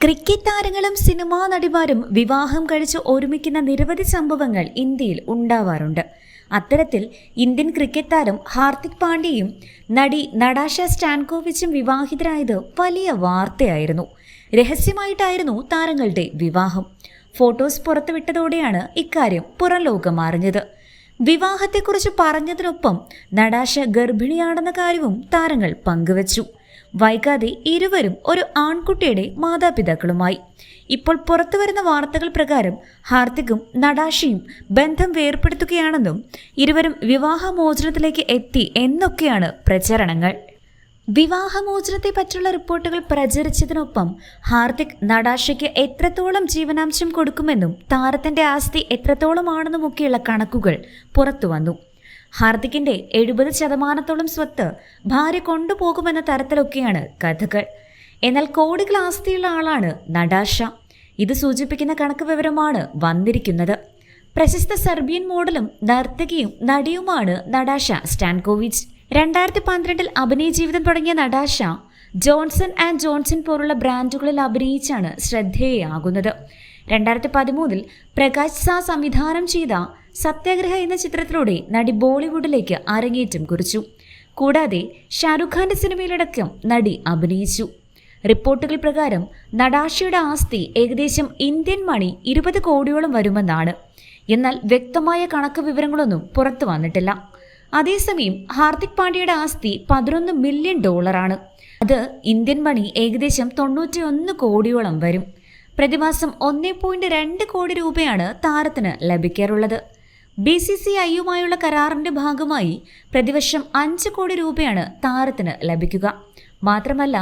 Cricket താരങ്ങളും cinema നടിമാരും വിവാഹം കഴിച്ച് ഒരുമിക്കുന്ന നിരവധി സംഭവങ്ങൾ ഇന്ത്യയിൽ ഉണ്ടാവാറുണ്ട്. അത്തരത്തിൽ ഇന്ത്യൻ ക്രിക്കറ്റ് താരം ഹാർദിക് പാണ്ഡ്യയും നടി നടാഷ സ്റ്റാൻകോവിച്ചും വിവാഹിതരായത് വലിയ വാർത്തയായിരുന്നു. രഹസ്യമായിട്ടായിരുന്നു താരങ്ങളുടെ വിവാഹം. ഫോട്ടോസ് പുറത്തുവിട്ടതോടെയാണ് ഇക്കാര്യം പുറം ലോകം അറിഞ്ഞത് വിവാഹത്തെക്കുറിച്ച് പറഞ്ഞതിനൊപ്പം നടാഷ ഗർഭിണിയാണെന്ന കാര്യവും താരങ്ങൾ പങ്കുവച്ചു. വൈകാതെ ഇരുവരും ഒരു ആൺകുട്ടിയുടെ മാതാപിതാക്കളുമായി. ഇപ്പോൾ പുറത്തു വരുന്ന വാർത്തകൾ പ്രകാരം ഹാർദികും നടാഷിയും ബന്ധം വേർപ്പെടുത്തുകയാണെന്നും ഇരുവരും വിവാഹമോചനത്തിലേക്ക് എത്തി എന്നൊക്കെയാണ് പ്രചരണങ്ങൾ. വിവാഹമോചനത്തെ പറ്റിയുള്ള റിപ്പോർട്ടുകൾ പ്രചരിച്ചതിനൊപ്പം ഹാർദിക് നടാഷയ്ക്ക് എത്രത്തോളം ജീവനാംശം കൊടുക്കുമെന്നും താരത്തിന്റെ ആസ്തി എത്രത്തോളമാണെന്നുമൊക്കെയുള്ള കണക്കുകൾ പുറത്തുവന്നു ഹാർദിക്കിന്റെ എഴുപത് ശതമാനത്തോളം സ്വത്ത് ഭാര്യ കൊണ്ടുപോകുമെന്ന തരത്തിലൊക്കെയാണ് കഥകൾ. എന്നാൽ കോടികൾ ആസ്തിയുള്ള ആളാണ് നടാഷ ഇത് സൂചിപ്പിക്കുന്ന കണക്ക് വിവരമാണ് വന്നിരിക്കുന്നത്. പ്രശസ്ത സെർബിയൻ മോഡലും നർത്തകിയും നടിയുമാണ് നടാഷ സ്റ്റാൻകോവിച്ച്. രണ്ടായിരത്തി പന്ത്രണ്ടിൽ അഭിനയ ജീവിതം തുടങ്ങിയ നടാഷ ജോൺസൺ ആൻഡ് ജോൺസൺ പോലുള്ള ബ്രാൻഡുകളിൽ അഭിനയിച്ചാണ് ശ്രദ്ധേയയാകുന്നത് രണ്ടായിരത്തി പതിമൂന്നിൽ പ്രകാശ് സാ സംവിധാനം ചെയ്ത സത്യാഗ്രഹ എന്ന ചിത്രത്തിലൂടെ നടി ബോളിവുഡിലേക്ക് അരങ്ങേറ്റം കുറിച്ചു. കൂടാതെ ഷാരുഖ് ഖാന്റെ സിനിമയിലടക്കം നടി അഭിനയിച്ചു. റിപ്പോർട്ടുകൾ പ്രകാരം നടാഷയുടെ ആസ്തി ഏകദേശം ഇന്ത്യൻ മണി ഇരുപത് കോടിയോളം വരുമെന്നാണ്. എന്നാൽ വ്യക്തമായ കണക്ക് വിവരങ്ങളൊന്നും പുറത്തു വന്നിട്ടില്ല. അതേസമയം ഹാർദിക് പാണ്ഡ്യയുടെ ആസ്തി പതിനൊന്ന് മില്യൺ ഡോളറാണ്. അത് ഇന്ത്യൻ മണി ഏകദേശം തൊണ്ണൂറ്റിയൊന്ന് കോടിയോളം വരും. പ്രതിമാസം ഒന്നേ പോയിന്റ് രണ്ട് കോടി രൂപയാണ് താരത്തിന് ലഭിക്കാറുള്ളത്. ബി സി സി ഐയുമായുള്ള കരാറിന്റെ ഭാഗമായി പ്രതിവർഷം അഞ്ച് കോടി രൂപയാണ് താരത്തിന് ലഭിക്കുക. മാത്രമല്ല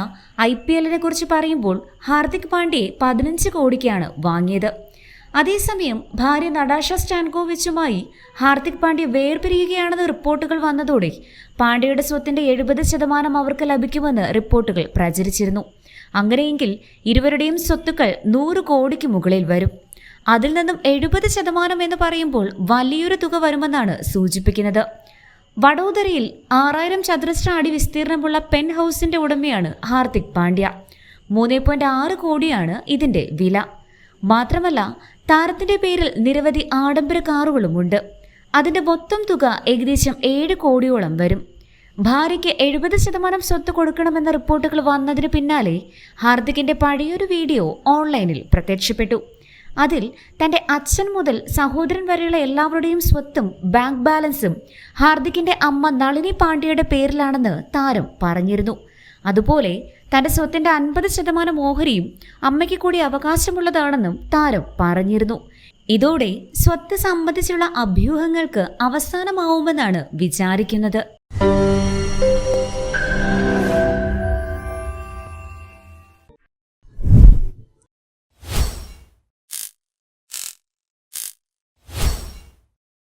ഐ പി എല്ലിനെ കുറിച്ച് പറയുമ്പോൾ ഹാർദിക് പാണ്ഡ്യയെ പതിനഞ്ച് കോടിക്കാണ് വാങ്ങിയത്. അതേസമയം ഭാര്യ നടാഷ സ്റ്റാൻകോവിച്ചുമായി ഹാർദിക് പാണ്ഡ്യ വേർപിരിയുകയാണെന്ന് റിപ്പോർട്ടുകൾ വന്നതോടെ പാണ്ഡ്യയുടെ സ്വത്തിന്റെ എഴുപത് ശതമാനം അവർക്ക് ലഭിക്കുമെന്ന് റിപ്പോർട്ടുകൾ പ്രചരിച്ചിരുന്നു. അങ്ങനെയെങ്കിൽ ഇരുവരുടെയും സ്വത്തുക്കൾ നൂറ് കോടിക്ക് മുകളിൽ വരും. അതിൽ നിന്നും എഴുപത് ശതമാനം എന്ന് പറയുമ്പോൾ വലിയൊരു തുക വരുമെന്നാണ് സൂചിപ്പിക്കുന്നത്. വഡോദരയിൽ ആറായിരം ചതുരശ്ര അടി വിസ്തീർണമുള്ള പെൻ ഹൗസിന്റെ ഉടമയാണ് ഹാർദിക് പാണ്ഡ്യ. മൂന്ന് പോയിന്റ് ആറ് കോടിയാണ് ഇതിന്റെ വില. മാത്രമല്ല താരത്തിന്റെ പേരിൽ നിരവധി ആഡംബര കാറുകളുമുണ്ട്. അതിന്റെ മൊത്തം തുക ഏകദേശം ഏഴ് കോടിയോളം വരും. ഭാര്യയ്ക്ക് എഴുപത് ശതമാനം സ്വത്ത് കൊടുക്കണമെന്ന റിപ്പോർട്ടുകൾ വന്നതിന് പിന്നാലെ ഹാർദിക്കിന്റെ പഴയൊരു വീഡിയോ ഓൺലൈനിൽ പ്രത്യക്ഷപ്പെട്ടു. അതിൽ തന്റെ അച്ഛൻ മുതൽ സഹോദരൻ വരെയുള്ള എല്ലാവരുടെയും സ്വത്തും ബാങ്ക് ബാലൻസും ഹാർദിക്കിന്റെ അമ്മ നളിനി പാണ്ഡ്യയുടെ പേരിലാണെന്ന് താരം പറഞ്ഞിരുന്നു. അതുപോലെ തന്റെ സ്വത്തിന്റെ അൻപത് ശതമാനം ഓഹരിയും അമ്മയ്ക്ക് കൂടി അവകാശമുള്ളതാണെന്നും താരം പറഞ്ഞിരുന്നു. ഇതോടെ സ്വത്ത് സംബന്ധിച്ചുള്ള അഭ്യൂഹങ്ങൾക്ക് അവസാനമാവുമെന്നാണ് വിചാരിക്കുന്നത്.